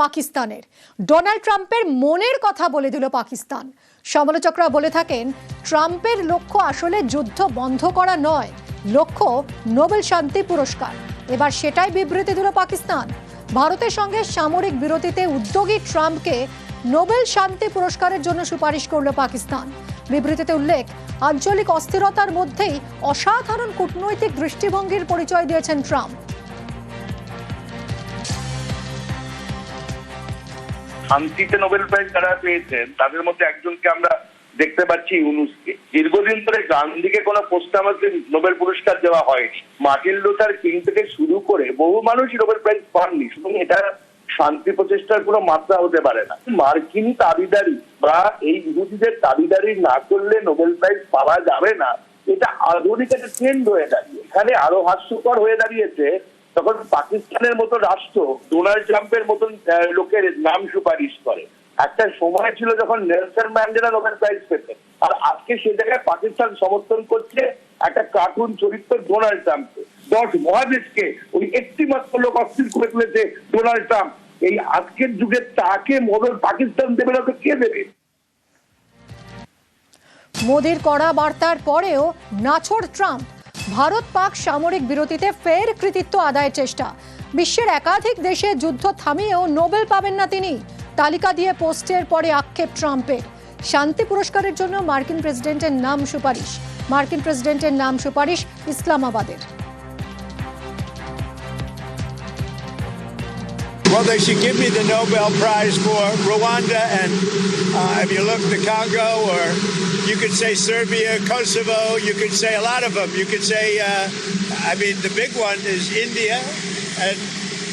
পাকিস্তানের। ডোনাল্ড ট্রাম্পের মনের কথা বলে দিল পাকিস্তান। সমালোচকরা বলে থাকেন, ট্রাম্পের লক্ষ্য আসলে যুদ্ধ বন্ধ করা নয়, লক্ষ্য নোবেল শান্তি পুরস্কার। এবার সেটাই বিবৃতি দিল পাকিস্তান। ভারতের সঙ্গে সামরিক বিরতিতে উদ্যোগী ট্রাম্পকে নোবেল শান্তি পুরস্কারের জন্য সুপারিশ করল পাকিস্তান। বিবৃতিতে উল্লেখ, আঞ্চলিক অস্থিরতার মধ্যেই অসাধারণ কূটনৈতিক দৃষ্টিভঙ্গির পরিচয় দিয়েছেন ট্রাম্প। শান্তিতে নোবেল প্রাইজ যারা পেয়েছেন, তাদের মধ্যে একজনকে আমরা দেখতে পাচ্ছি ইউনুসকে। দীর্ঘদিন ধরে গান্ধীকে কোনো পোস্টামাসে নোবেল পুরস্কার দেওয়া হয়নি। মার্টিন লুথার কিং থেকে শুরু করে বহু মানুষই নোবেল প্রাইজ পাননি, সুতরাং এটা শান্তি প্রচেষ্টার কোনো মাত্রা হতে পারে না। মার্কিন দাবিদারি বা এই ইহুদিদের দাবিদারি না করলে নোবেল প্রাইজ পাওয়া যাবে না, এটা আধুনিক একটা ট্রেন্ড হয়ে দাঁড়িয়ে। এখানে আরও হাস্যকর হয়ে দাঁড়িয়েছে তখন পাকিস্তানের মতো রাষ্ট্র ডোনাল্ড ট্রাম্পের মতন লোকের নাম সুপারিশ করে। একটা সময় ছিল যখন নেলসন ম্যান্ডেলা নোবেল প্রাইজ পেতেন। আর আজকে সে জায়গায় পাকিস্তান সমর্থন করছে একটা কার্টুন চরিত্র ডোনাল্ড ট্রাম্পকে। দশ মহাদেশকে ওই একটি মাত্র লোক অস্থির করে তুলেছে ডোনাল্ড ট্রাম্প। এই আজকের যুগে তাকে মদন পাকিস্তান দেবে না তো কে দেবে? মোদির কড়া বার্তার পরেও নাছোড় ট্রাম্প। ভারত পাক সামরিক বিরতিতে ফের কৃতিত্ব আদায়ের চেষ্টা। বিশ্বের একাধিক দেশে যুদ্ধ থামিয়েও নোবেল পাবেন না তিনি। তালিকা দিয়ে পোস্টের পরে আক্ষেপ ট্রাম্পের। শান্তি পুরস্কারের জন্য মার্কিন প্রেসিডেন্টের নাম সুপারিশ। মার্কিন প্রেসিডেন্টের নাম সুপারিশ ইসলামাবাদের। Well, they should give me the Nobel Prize for Rwanda, and uh, if you look the Congo, or you could say Serbia, Kosovo, you could say a lot of them. You could say, uh, I mean, the big one is India and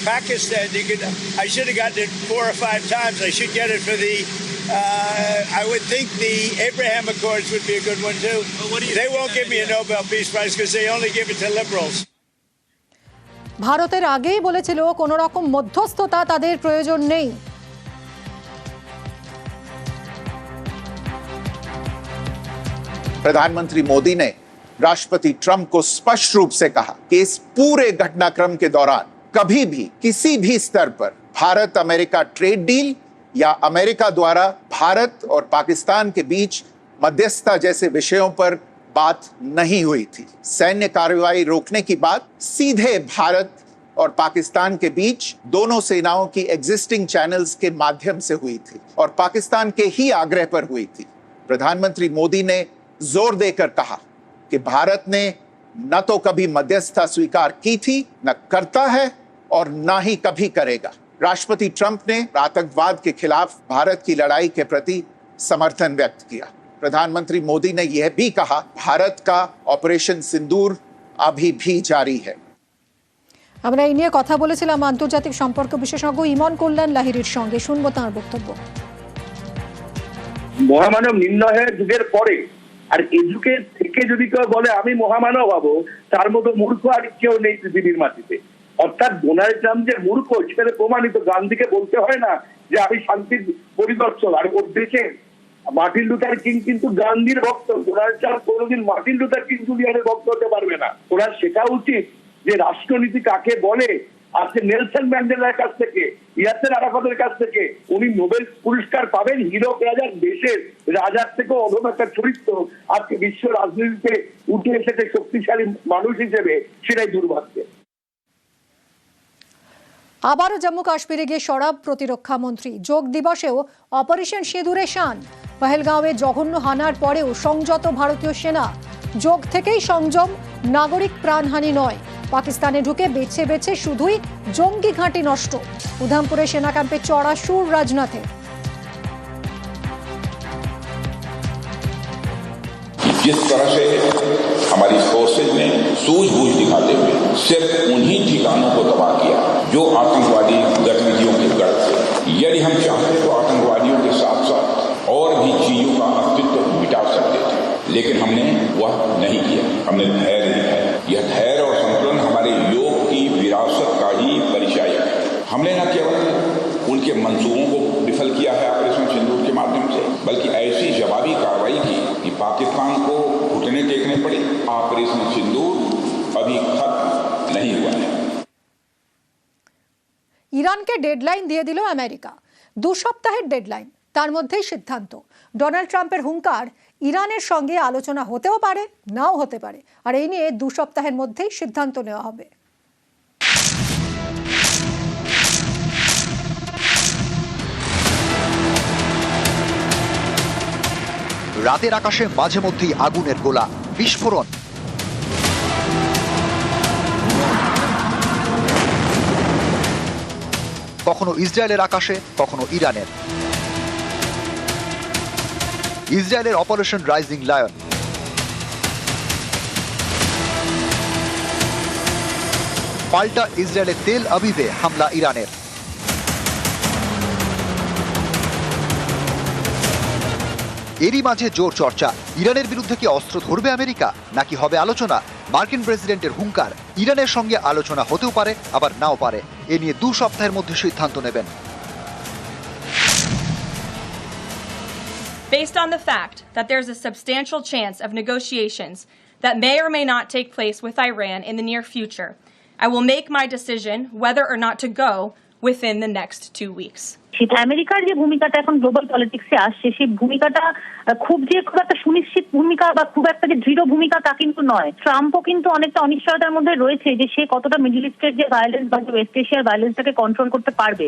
Pakistan. You could, I should have gotten it four or five times. I should get it for the. Uh, I would think the Abraham Accords would be a good one too. what do you they won't give me a? Nobel Peace Prize because they only give it to liberals. ভারতের আগেই বলেছিল কোনো রকম মধ্যস্থতা তাদের প্রয়োজন নেই प्रधानमंत्री मोदी ने राष्ट्रपति ट्रंप को स्पष्ट रूप से कहा कि इस पूरे घटनाक्रम के दौरान कभी भी किसी भी स्तर पर भारत अमेरिका ट्रेड डील या अमेरिका द्वारा भारत और पाकिस्तान के बीच मध्यस्थता जैसे विषयों पर बात नहीं हुई थी। सैन्य कार्रवाई रोकने की बात सीधे भारत और पाकिस्तान के बीच दोनों सेनाओं की एग्जिस्टिंग चैनल्स के माध्यम से हुई थी और पाकिस्तान के ही आग्रह पर हुई थी। प्रधानमंत्री मोदी ने ज़ोर देकर कहा कि भारत ने न तो कभी मध्यस्थता स्वीकार की थी, न करता है और न ही कभी करेगा। राष्ट्रपति ट्रंप ने आतंकवाद के खिलाफ भारत की लड़ाई के प्रति समर्थन व्यक्त किया। प्रधानमंत्री मोदी ने यह भी कहा भारत का ऑपरेशन सिंदूर अभी भी जारी है আমরা এই নিয়ে কথা বলেছিলাম আন্তর্জাতিক সম্পর্ক বিশেষজ্ঞ ইমন কল্যাণ লাহিড়ির সঙ্গে শুনবো তাঁর বক্তব্য মহামানব নির্ণয়ের যুগের পরে আর এই যুগে থেকে যদি কেউ বলে আমি মহামানব হবো তার মতো মূর্খ আর কেউ নেই পৃথিবীর মাটিতে অর্থাৎ ডোনাল্ড ট্রাম্প যে মূর্খ সেটা প্রমাণিত গান্ধীকে বলতে হয় না যে আমি শান্তির পরিদর্শক আর ওর দেশে মার্টিন লুথার কিং কিন্তু গান্ধীর ভক্ত। ডোনাল্ড ট্রাম্প কোনোদিন মার্টিন লুথার কিং জুলিয়ানের ভক্ত হতে পারবে না। ওনার শেখা উচিত যে রাষ্ট্রনীতি কাকে বলে আজকে নেলসন ম্যান্ডেলার কাছ থেকে, ইয়াসের আরাফাতের কাছ থেকে উনি নোবেল পুরস্কার পাবেন হিরো রাজার দেশের রাজার থেকে অধম একটা চরিত্র। আজকে বিশ্ব রাজনীতিতে উঠে এসেছে শক্তিশালী মানুষ হিসেবে, সেটাই দুর্ভাগ্যের। আবারও জম্মু কাশ্মীরে গিয়ে সরাব প্রতিরক্ষা মন্ত্রী যোগ দিবসেও অপারেশন সিঁদুরে শান। পহেলগাঁওয়ে জঘন্য হানার পরেও সংযত ভারতীয় সেনা যোগ থেকেই সংযম নাগরিক প্রাণহানি নয় পাকিস্তানে ঢুকে বেছে বেছে শুধুই জঙ্গি ঘাঁটি নষ্ট উধামপুরে সেনা ক্যাম্পে চড়া সুর রাজনাথে जिस तरह से हमारी फोर्सेज ने सूझबूझ दिखाते हुए सिर्फ उन्हीं ठिकानों को तबाह किया जो आतंकवादी गतिविधियों के गढ़ थे यदि हम चाहते तो और भी चीजों का अस्तित्व मिटा सकते थे लेकिन हमने वह नहीं किया हमने धैर्य दिखाया यह धैर्य और संतुलन हमारे योग की विरासत का ही परिचायक है हमने न केवल उनके मंसूबों को विफल किया है ऑपरेशन सिंदूर के माध्यम से बल्कि ऐसी जवाबी कार्रवाई की कि पाकिस्तान को घुटने टेकने पड़े ऑपरेशन सिंदूर अभी खत्म नहीं हुआ है ইরানকে ডেডলাইন দিয়ে দিল আমেরিকা দু সপ্তাহের ডেডলাইন তার মধ্যেই সিদ্ধান্ত। ডোনাল্ড ট্রাম্পের হুঙ্কার ইরানের সঙ্গে আলোচনা হতেও পারে, নাও হতে পারে। আর এই নিয়ে দু সপ্তাহের মধ্যেই সিদ্ধান্ত নেওয়া হবে। রাতের আকাশে মাঝে মধ্যেই আগুনের গোলা, বিস্ফোরণ। কখনো ইসরায়েলের আকাশে, কখনো ইরানের। ইসরায়েলের অপারেশন রাইজিং লায়ন। পাল্টা ইসরায়েলের তেল আবিবে হামলা ইরানের। এরই মাঝে জোর চর্চা। ইরানের বিরুদ্ধে কি অস্ত্র ধরবে আমেরিকা? নাকি হবে আলোচনা? মার্কিন প্রেসিডেন্টের হুঙ্কার। ইরানের সঙ্গে আলোচনা হতেও পারে, আবার নাও পারে। এ নিয়ে দু সপ্তাহের মধ্যে সিদ্ধান্ত নেবেন। Based on the fact that there's a substantial chance of negotiations that may or may not take place with Iran in the near future, I will make my decision whether or not to go within the next two weeks. সেটা আমেরিকার যে ভূমিকাটা এখন global পলিটিক্সে আসছে সেই ভূমিকাটা আহ, খুব যে খুব একটা সুনিশ্চিত ভূমিকা বা খুব একটা যে দৃঢ় ভূমিকা তা কিন্তু নয় ট্রাম্পও কিন্তু অনেকটা অনিশ্চয়তার মধ্যে রয়েছে যে সে কতটা মিডল ইস্টের যে ভায়োলেন্স বা যে ওয়েস্ট এশিয়ার ভায়োলেন্সটাকে কন্ট্রোল করতে পারবে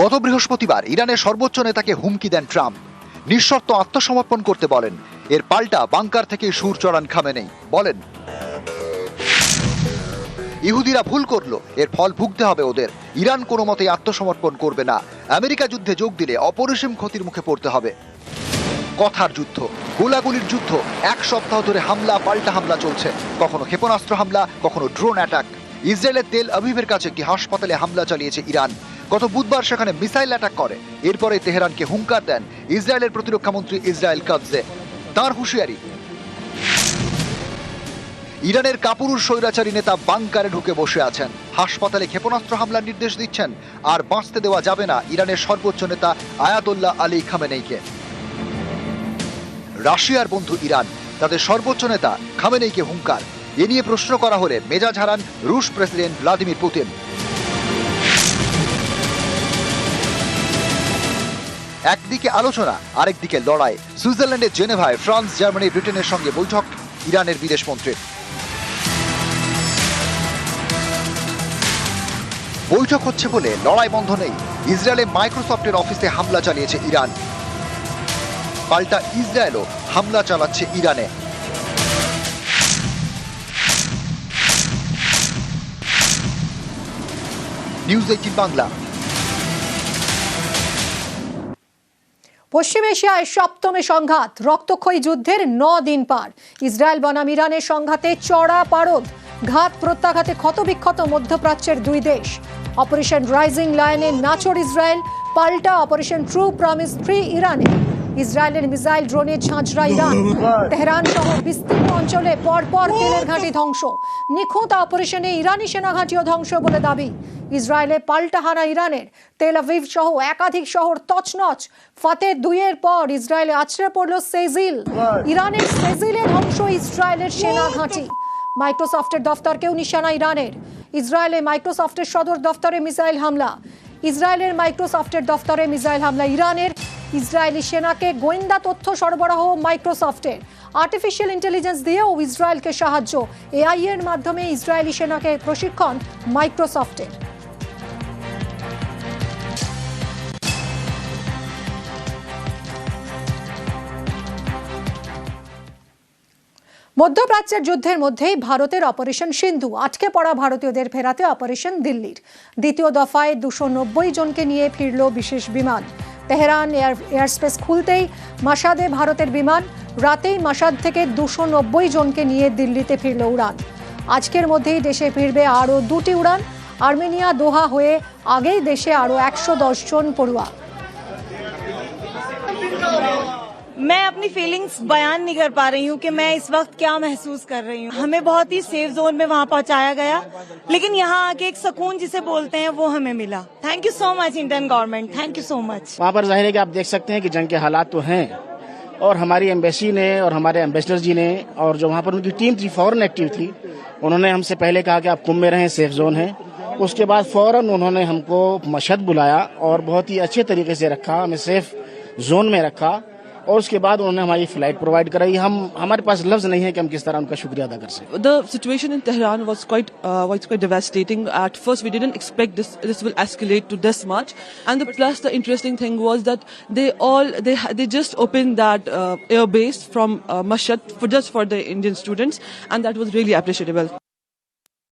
গত বৃহস্পতিবার ইরানের সর্বোচ্চ নেতাকে হুমকি দেন ট্রাম্প। নিঃশর্ত আত্মসমর্পণ করতে বলেন, এর পাল্টা বাংকার থেকে সুর চড়ান খামেনেই। বলেন, ইহুদিরা ভুল করল, এর ফল ভুগতে হবে ওদের। ইরান কোনো মতেই আত্মসমর্পণ করবে না। আমেরিকা যুদ্ধে যোগ দিলে অপরিসীম ক্ষতির মুখে পড়তে হবে। কথার যুদ্ধ, গোলাগুলির যুদ্ধ, এক সপ্তাহ ধরে হামলা, পাল্টা হামলা চলছে। কখনো ক্ষেপণাস্ত্র হামলা, কখনো ড্রোন অ্যাটাক। ইসরায়েলের তেল আবিবের কাছে একটি হাসপাতালে হামলা চালিয়েছে ইরান? গত বুধবার সেখানে মিসাইল অ্যাটাক করে। এরপরে তেহরানকে হুঙ্কার দেন ইসরায়েলের প্রতিরক্ষামন্ত্রী ইসরায়েল কাবজে তার হুঁশিয়ারি। ইরানের কাপুরুষ স্বৈরাচারী নেতা বাংকারে ঢুকে বসে আছেন। হাসপাতালে ক্ষেপণাস্ত্র হামলার নির্দেশ দিচ্ছেন। আর বাঁচতে দেওয়া যাবে না ইরানের সর্বোচ্চ নেতা আয়াতুল্লাহ আলী খামেনেইকে। রাশিয়ার বন্ধু ইরান, তাদের সর্বোচ্চ নেতা খামেনেইকে হুঙ্কার। এ নিয়ে প্রশ্ন করা হলে মেজাজ হারান রুশ প্রেসিডেন্ট ভ্লাদিমির পুতিন। একদিকে আলোচনা, আরেকদিকে লড়াই। সুইজারল্যান্ডের জেনেভায় ফ্রান্স, জার্মানি, ব্রিটেনের সঙ্গে বৈঠক, ইরানের বিদেশ মন্ত্রীর বৈঠক হচ্ছে বলে লড়াই বন্ধ নেই। ইসরায়েলে মাইক্রোসফটের অফিসে হামলা চালিয়েছে ইরান। পাল্টা ইসরায়েলও হামলা চালাচ্ছে ইরানে। News eighteen Bangla. পশ্চিম এশিয়ায় সপ্তমে সংঘাত, রক্তক্ষয়ী যুদ্ধের ন দিন পার। ইসরায়েল বনাম ইরানের সংঘাতে চড়া পারদ, ঘাত প্রত্যাঘাতে ক্ষতবিক্ষত মধ্যপ্রাচ্যের দুই দেশ। অপারেশন রাইজিং লায়নে নাচর ইসরায়েল, পাল্টা অপারেশন ট্রু প্রমিস থ্রি ইরানে। ইসরায়েলের মিসাইল ড্রোনে ঝাঁঝরা ইরান তেহরান সহ বিস্তীর্ণ অঞ্চলে পরপর তেলের ঘাঁটি ধ্বংস। নিখুঁত অপারেশনে ইরানি সেনা ঘাঁটিও ধ্বংস বলে দাবি। ইসরায়েলে পাল্টা হানা ইরানের তেল আভিভ সহ একাধিক শহর তছনছ। ফাতে দুইয়ের পর ইসরায়েলে আছড়ে পড়ল সেজিল। ইরানের সেজিলে ধ্বংস ইসরায়েলের সেনা ঘাঁটি। মাইক্রোসফটের দফতরকেও নিশানা ইরানের। ইসরায়েলে মাইক্রোসফটের সদর দফতরে মিসাইল হামলা। ইসরায়েলের মাইক্রোসফটের দফতরে মিসাইল হামলা ইরানের। ইসরায়েলি সেনাকে গোয়েন্দা তথ্য সরবরাহ মাইক্রোসফটের। আর্টিফিশিয়াল ইন্টেলিজেন্স দিয়েও ইসরায়েলকে সাহায্য। এআই এর মাধ্যমে ইসরায়েলি সেনাকে প্রশিক্ষণ মাইক্রোসফটের। মধ্যপ্রাচ্যের যুদ্ধের মধ্যেই ভারতের অপারেশন সিন্ধু। আটকে পড়া ভারতীয়দের ফেরাতে অপারেশন দিল্লির। দ্বিতীয় দফায় দুশো নব্বই জনকে নিয়ে ফিরল বিশেষ বিমান। তেহরান এয়ার, এয়ারস্পেস খুলতেই মাসাদে ভারতের বিমান, রাতেই মাসাদ থেকে দুশো নব্বই জনকে নিয়ে দিল্লিতে ফিরল উড়ান। আজকের মধ্যেই দেশে ফিরবে আরও দুটি উড়ান। আর্মেনিয়া, দোহা হয়ে আগেই দেশে আরও একশো দশ জন পড়ুয়া। मैं अपनी फीलिंग्स बयान नहीं कर पा रही हूँ कि मैं इस वक्त क्या महसूस कर रही हूँ। हमें बहुत ही सेफ़ जोन में वहाँ पहुँचाया गया। लेकिन यहाँ आके एक सुकून जिसे बोलते हैं, वो हमें मिला। Thank you so much Indian government thank you so much वहाँ पर ज़ाहिर है कि आप देख सकते हैं कि जंग के हालात तो हैं। और हमारी एम्बेसी ने और हमारे एम्बेसडर जी ने और जो वहाँ पर उनकी टीम थी फॉरन एक्टिव थी, उन्होंने हमसे पहले कहा कि आप कुंभ में रहें सेफ़ जोन है। उसके बाद फ़ौरन उन्होंने हमको मशहद बुलाया और बहुत ही अच्छे तरीके से रखा, हमें सेफ़ जोन में रखा। और उसके बाद उन्होंने हमारी फ़्लाइट प्रोवाइड कराई। हम, हमारे पास लफ्ज नहीं है कि हम किस तरह उनका शुक्रिया अदा कर सकते the situation in Tehran was quite was quite devastating at first we didn't expect this will escalate to this much and the plus the interesting thing was that they all they just open that air base from Mashhad just for the Indian students and that was really appreciatable